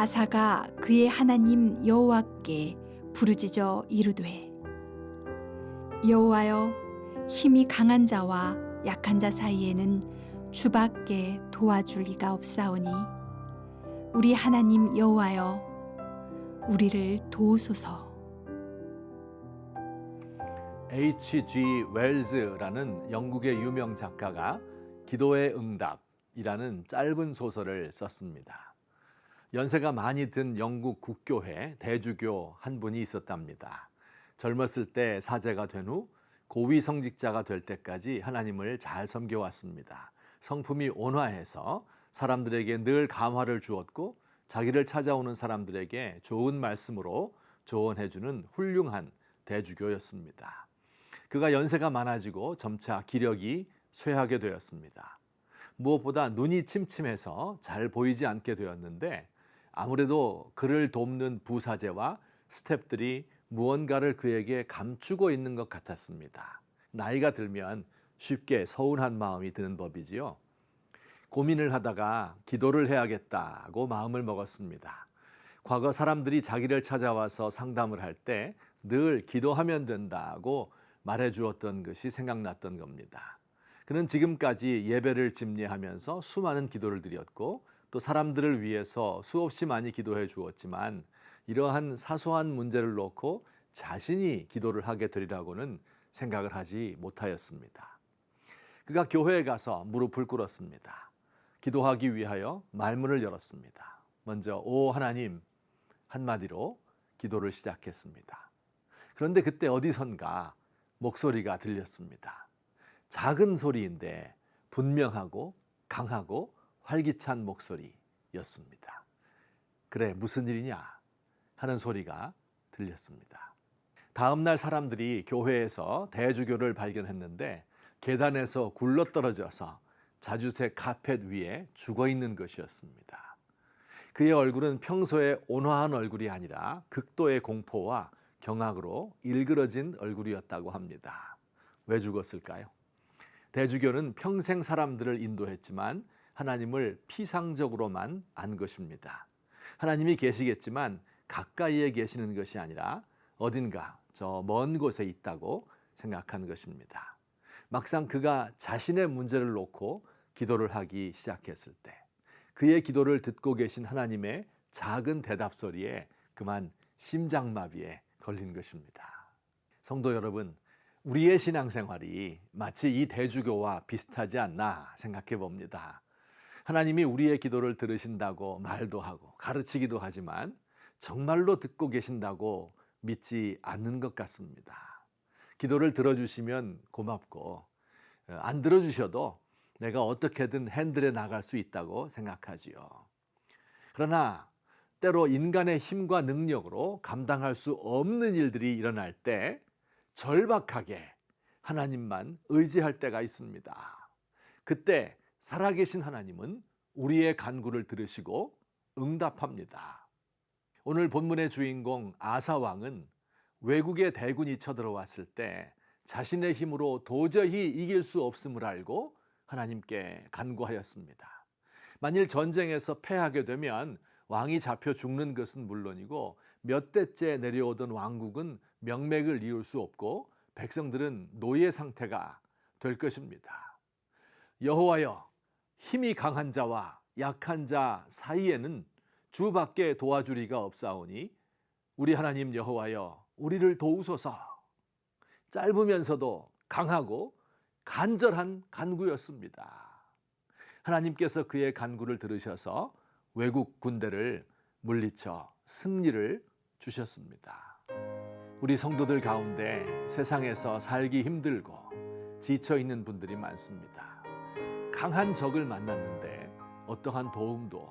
아사가 그의 하나님 여호와께 부르짖어 이르되 여호와여 힘이 강한 자와 약한 자 사이에는 주밖에 도와줄 리가 없사오니 우리 하나님 여호와여 우리를 도우소서 H.G. 웰즈라는 영국의 유명 작가가 기도의 응답이라는 짧은 소설을 썼습니다. 연세가 많이 든 영국 국교회 대주교 한 분이 있었답니다. 젊었을 때 사제가 된 후 고위 성직자가 될 때까지 하나님을 잘 섬겨왔습니다. 성품이 온화해서 사람들에게 늘 감화를 주었고 자기를 찾아오는 사람들에게 좋은 말씀으로 조언해주는 훌륭한 대주교였습니다. 그가 연세가 많아지고 점차 기력이 쇠하게 되었습니다. 무엇보다 눈이 침침해서 잘 보이지 않게 되었는데 아무래도 그를 돕는 부사제와 스탭들이 무언가를 그에게 감추고 있는 것 같았습니다. 나이가 들면 쉽게 서운한 마음이 드는 법이지요. 고민을 하다가 기도를 해야겠다고 마음을 먹었습니다. 과거 사람들이 자기를 찾아와서 상담을 할 때 늘 기도하면 된다고 말해 주었던 것이 생각났던 겁니다. 그는 지금까지 예배를 집례하면서 수많은 기도를 드렸고 또 사람들을 위해서 수없이 많이 기도해 주었지만 이러한 사소한 문제를 놓고 자신이 기도를 하게 되리라고는 생각을 하지 못하였습니다. 그가 교회에 가서 무릎을 꿇었습니다. 기도하기 위하여 말문을 열었습니다. 먼저 오 하나님 한마디로 기도를 시작했습니다. 그런데 그때 어디선가 목소리가 들렸습니다. 작은 소리인데 분명하고 강하고 활기찬 목소리였습니다. 그래, 무슨 일이냐? 하는 소리가 들렸습니다. 다음날 사람들이 교회에서 대주교를 발견했는데 계단에서 굴러 떨어져서 자주색 카펫 위에 죽어 있는 것이었습니다. 그의 얼굴은 평소에 온화한 얼굴이 아니라 극도의 공포와 경악으로 일그러진 얼굴이었다고 합니다. 왜 죽었을까요? 대주교는 평생 사람들을 인도했지만 하나님을 피상적으로만 안 것입니다. 하나님이 계시겠지만 가까이에 계시는 것이 아니라 어딘가 저 먼 곳에 있다고 생각한 것입니다. 막상 그가 자신의 문제를 놓고 기도를 하기 시작했을 때 그의 기도를 듣고 계신 하나님의 작은 대답 소리에 그만 심장마비에 걸린 것입니다. 성도 여러분, 우리의 신앙생활이 마치 이 대주교와 비슷하지 않나 생각해 봅니다. 하나님이 우리의 기도를 들으신다고 말도 하고 가르치기도 하지만 정말로 듣고 계신다고 믿지 않는 것 같습니다. 기도를 들어주시면 고맙고 안 들어주셔도 내가 어떻게든 핸들에 나갈 수 있다고 생각하지요. 그러나 때로 인간의 힘과 능력으로 감당할 수 없는 일들이 일어날 때 절박하게 하나님만 의지할 때가 있습니다. 그때 살아계신 하나님은 우리의 간구를 들으시고 응답합니다. 오늘 본문의 주인공 아사왕은 외국의 대군이 쳐들어왔을 때 자신의 힘으로 도저히 이길 수 없음을 알고 하나님께 간구하였습니다. 만일 전쟁에서 패하게 되면 왕이 잡혀 죽는 것은 물론이고 몇 대째 내려오던 왕국은 명맥을 이을 수 없고 백성들은 노예 상태가 될 것입니다. 여호와여 힘이 강한 자와 약한 자 사이에는 주밖에 도와주리가 없사오니 우리 하나님 여호와여 우리를 도우소서. 짧으면서도 강하고 간절한 간구였습니다. 하나님께서 그의 간구를 들으셔서 외국 군대를 물리쳐 승리를 주셨습니다. 우리 성도들 가운데 세상에서 살기 힘들고 지쳐 있는 분들이 많습니다. 강한 적을 만났는데 어떠한 도움도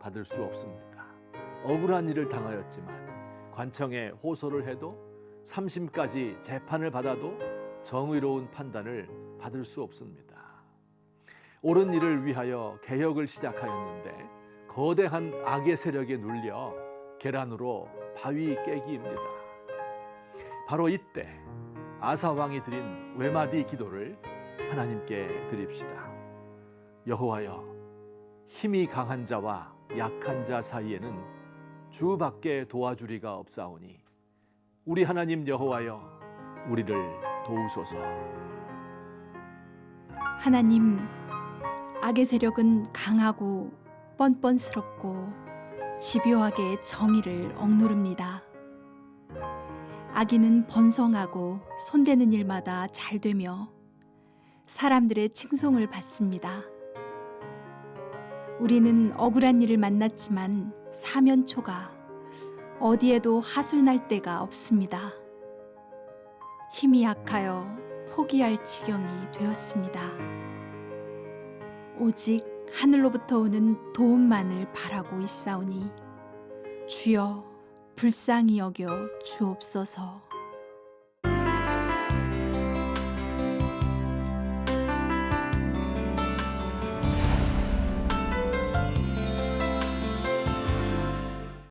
받을 수 없습니다. 억울한 일을 당하였지만 관청에 호소를 해도 3심까지 재판을 받아도 정의로운 판단을 받을 수 없습니다. 옳은 일을 위하여 개혁을 시작하였는데 거대한 악의 세력에 눌려 계란으로 바위 깨기입니다. 바로 이때 아사 왕이 드린 외마디 기도를 하나님께 드립시다. 여호와여, 힘이 강한 자와 약한 자 사이에는 주밖에 도와주리가 없사오니 우리 하나님 여호와여 우리를 도우소서. 하나님, 악의 세력은 강하고 뻔뻔스럽고 집요하게 정의를 억누릅니다. 악인은 번성하고 손대는 일마다 잘 되며 사람들의 칭송을 받습니다. 우리는 억울한 일을 만났지만 사면초가 어디에도 하소연할 데가 없습니다. 힘이 약하여 포기할 지경이 되었습니다. 오직 하늘로부터 오는 도움만을 바라고 있사오니 주여 불쌍히 여겨 주옵소서.